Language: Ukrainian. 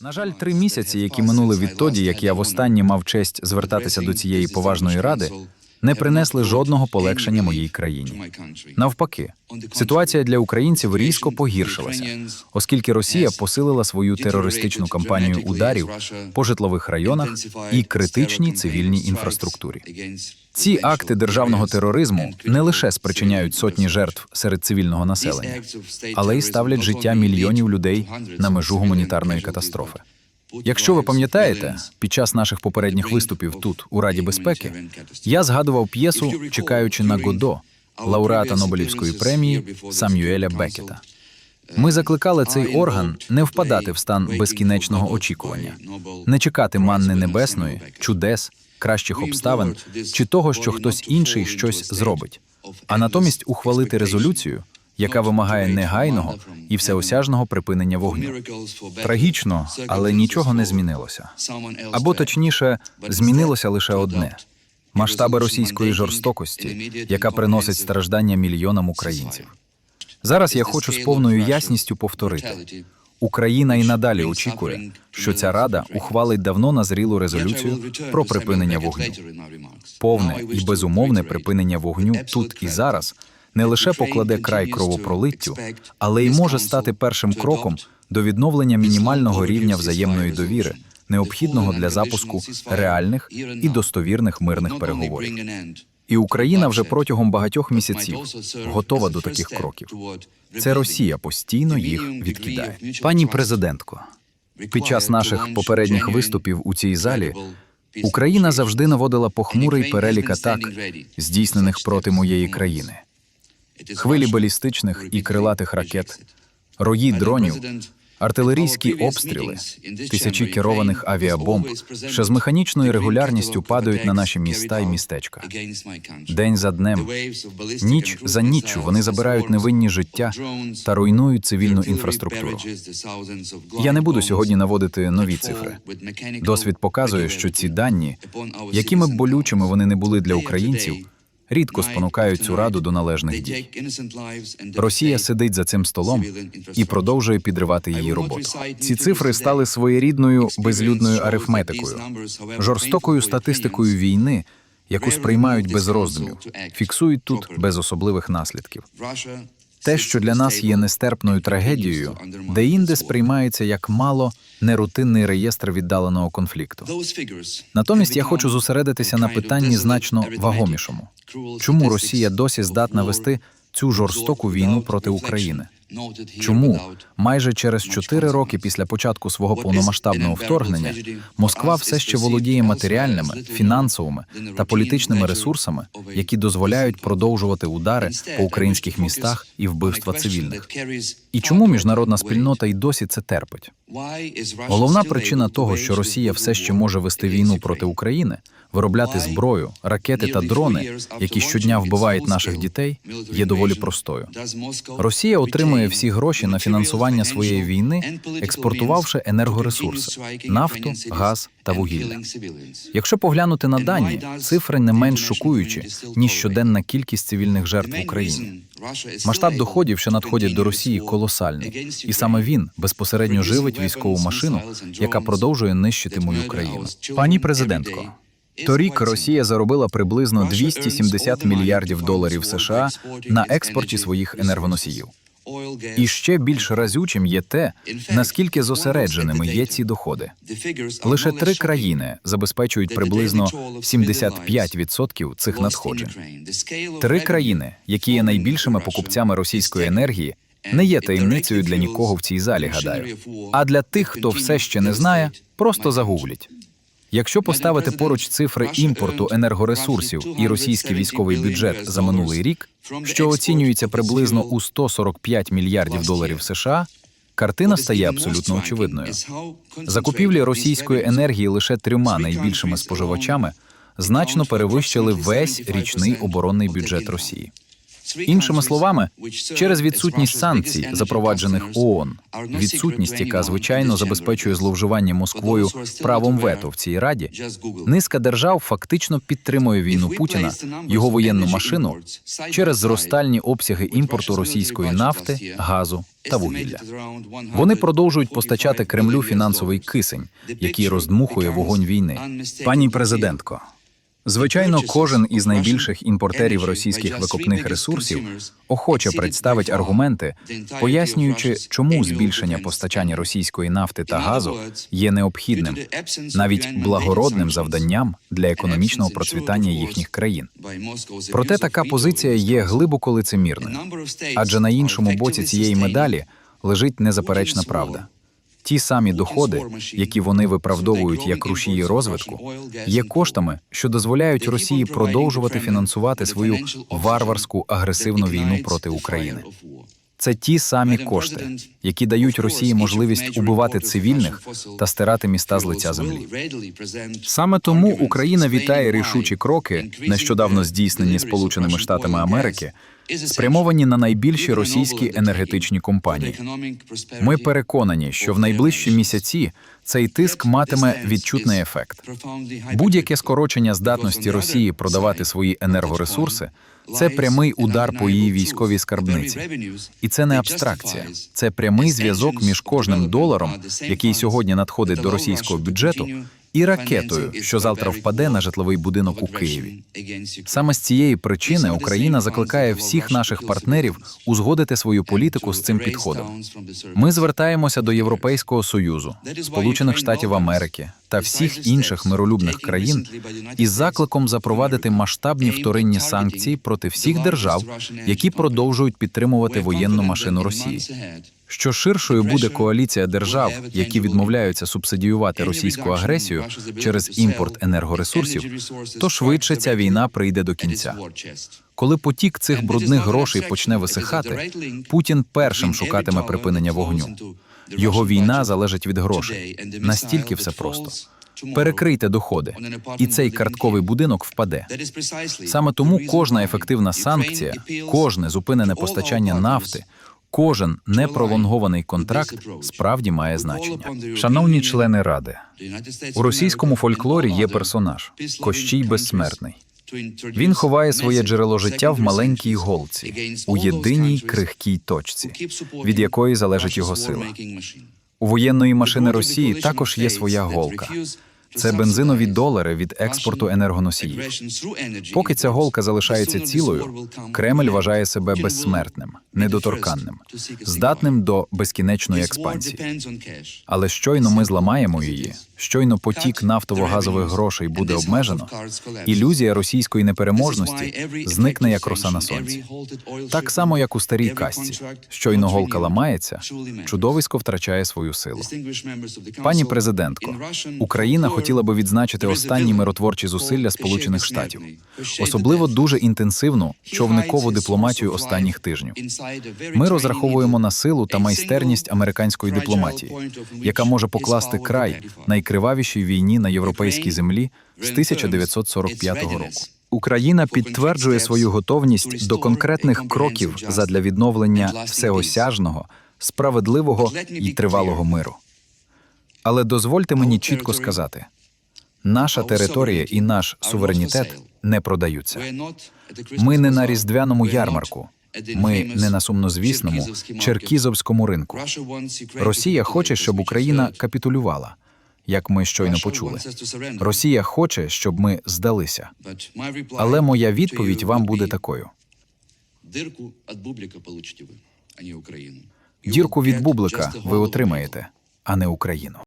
На жаль, три місяці, які минули відтоді, як я востаннє мав честь звертатися до цієї поважної ради, не принесли жодного полегшення моїй країні. Навпаки, ситуація для українців різко погіршилася, оскільки Росія посилила свою терористичну кампанію ударів по житлових районах і критичній цивільній інфраструктурі. Ці акти державного тероризму не лише спричиняють сотні жертв серед цивільного населення, але й ставлять життя мільйонів людей на межу гуманітарної катастрофи. Якщо ви пам'ятаєте, під час наших попередніх виступів тут, у Раді безпеки, я згадував п'єсу Чекаючи на Годо, лауреата Нобелівської премії Самюеля Бекета. Ми закликали цей орган не впадати в стан безкінечного очікування, не чекати манни небесної, чудес, кращих обставин чи того, що хтось інший щось зробить, а натомість ухвалити резолюцію, яка вимагає негайного і всеосяжного припинення вогню. Трагічно, але нічого не змінилося. Або точніше, змінилося лише одне масштаби російської жорстокості, яка приносить страждання мільйонам українців. Зараз я хочу з повною ясністю повторити. Україна і надалі очікує, що ця рада ухвалить давно назрілу резолюцію про припинення вогню. Повне і безумовне припинення вогню тут і зараз не лише покладе край кровопролиттю, але й може стати першим кроком до відновлення мінімального рівня взаємної довіри, необхідного для запуску реальних і достовірних мирних переговорів. І Україна вже протягом багатьох місяців готова до таких кроків. Це Росія постійно їх відкидає. Пані президентко, під час наших попередніх виступів у цій залі Україна завжди наводила похмурий перелік атак, здійснених проти моєї країни. Хвилі балістичних і крилатих ракет, рої дронів, артилерійські обстріли, тисячі керованих авіабомб, що з механічною регулярністю падають на наші міста і містечка. День за днем, ніч за ніччю вони забирають невинні життя та руйнують цивільну інфраструктуру. Я не буду сьогодні наводити нові цифри. Досвід показує, що ці дані, якими б болючими вони не були для українців, рідко спонукають цю раду до належних дій. Росія сидить за цим столом і продовжує підривати її роботу. Ці цифри стали своєрідною безлюдною арифметикою, жорстокою статистикою війни, яку сприймають без роздумів, фіксують тут без особливих наслідків. Те, що для нас є нестерпною трагедією, деінде сприймається як мало нерутинний реєстр віддаленого конфлікту. Натомість я хочу зосередитися на питанні значно вагомішому. Чому Росія досі здатна вести цю жорстоку війну проти України? Чому майже через чотири роки після початку свого повномасштабного вторгнення Москва все ще володіє матеріальними, фінансовими та політичними ресурсами, які дозволяють продовжувати удари по українських містах і вбивства цивільних? І чому міжнародна спільнота й досі це терпить? Головна причина того, що Росія все ще може вести війну проти України, виробляти зброю, ракети та дрони, які щодня вбивають наших дітей, є доволі простою. Росія отримує всі гроші на фінансування своєї війни, експортувавши енергоресурси нафту, газ та вугілля. Якщо поглянути на дані, цифри не менш шокуючі ніж щоденна кількість цивільних жертв в Україні. Масштаб доходів, що надходять до Росії, колосальний, і саме він безпосередньо живить військову машину, яка продовжує нищити мою країну. Пані президентко. Торік Росія заробила приблизно 270 мільярдів доларів США на експорті своїх енергоносіїв. І ще більш разючим є те, наскільки зосередженими є ці доходи. Лише три країни забезпечують приблизно 75% цих надходжень. Три країни, які є найбільшими покупцями російської енергії, не є таємницею для нікого в цій залі. Гадаю. А для тих, хто все ще не знає, просто загугліть. Якщо поставити поруч цифри імпорту енергоресурсів і російський військовий бюджет за минулий рік, що оцінюється приблизно у 145 мільярдів доларів США, картина стає абсолютно очевидною. Закупівлі російської енергії лише трьома найбільшими споживачами значно перевищили весь річний оборонний бюджет Росії. Іншими словами, через відсутність санкцій, запроваджених ООН, відсутність, яка звичайно забезпечує зловживання Москвою правом вето в цій раді, низка держав фактично підтримує війну Путіна, його воєнну машину через зростальні обсяги імпорту російської нафти, газу та вугілля. Вони продовжують постачати Кремлю фінансовий кисень, який роздмухує вогонь війни. Пані президентко, звичайно, кожен із найбільших імпортерів російських викопних ресурсів охоче представить аргументи, пояснюючи, чому збільшення постачання російської нафти та газу є необхідним, навіть благородним завданням для економічного процвітання їхніх країн. Проте така позиція є глибоко лицемірною, адже на іншому боці цієї медалі лежить незаперечна правда. Ті самі доходи, які вони виправдовують як рушії розвитку, є коштами, що дозволяють Росії продовжувати фінансувати свою варварську агресивну війну проти України. Це ті самі кошти, які дають Росії можливість убивати цивільних та стирати міста з лиця землі. Саме тому Україна вітає рішучі кроки, нещодавно здійснені Сполученими Штатами Америки, спрямовані на найбільші російські енергетичні компанії. Ми переконані, що в найближчі місяці цей тиск матиме відчутний ефект. Будь-яке скорочення здатності Росії продавати свої енергоресурси це прямий удар по її військовій скарбниці. І це не абстракція, це прямий зв'язок між кожним доларом, який сьогодні надходить до російського бюджету, і ракетою, що завтра впаде на житловий будинок у Києві. Саме з цієї причини Україна закликає всіх наших партнерів узгодити свою політику з цим підходом. Ми звертаємося до Європейського союзу, Сполучених Штатів Америки та всіх інших миролюбних країн із закликом запровадити масштабні вторинні санкції проти всіх держав, які продовжують підтримувати воєнну машину Росії. Що ширшою буде коаліція держав, які відмовляються субсидіювати російську агресію через імпорт енергоресурсів, то швидше ця війна прийде до кінця. Коли потік цих брудних грошей почне висихати, Путін першим шукатиме припинення вогню. Його війна залежить від грошей. Настільки все просто. Перекрийте доходи, і цей картковий будинок впаде. Саме тому кожна ефективна санкція, кожне зупинене постачання нафти, кожен непролонгований контракт справді має значення. Шановні члени ради, у російському фольклорі є персонаж Кощій безсмертний. Він ховає своє джерело життя в маленькій голці, у єдиній крихкій точці, від якої залежить його сила. У воєнної машини Росії також є своя голка. Це бензинові долари від експорту енергоносіїв. Поки ця голка залишається цілою, Кремль вважає себе безсмертним, недоторканним, здатним до безкінечної експансії. Але щойно ми зламаємо її, щойно потік нафтово-газових грошей буде обмежено, ілюзія російської непереможності зникне як роса на сонці. Так само, як у старій казці. Щойно голка ламається, чудовисько втрачає свою силу. Пані президентко, Україна хотіла би відзначити останні миротворчі зусилля Сполучених Штатів, особливо дуже інтенсивну човникову дипломатію останніх тижнів. Ми розраховуємо на силу та майстерність американської дипломатії, яка може покласти край найкривавішій війні на європейській землі з 1945 року. Україна підтверджує свою готовність до конкретних кроків задля відновлення всеосяжного, справедливого і тривалого миру. Але дозвольте мені чітко сказати: наша територія і наш суверенітет не продаються. Ми не на різдвяному ярмарку. Ми не на сумнозвісному черкізовському ринку. Росія хоче, щоб Україна капітулювала, як ми щойно почули. Росія хоче, щоб ми здалися. Але моя відповідь вам буде такою: Дирку від бублика получите ви, а не Україну. дірку від бублика ви отримаєте, а не Україну.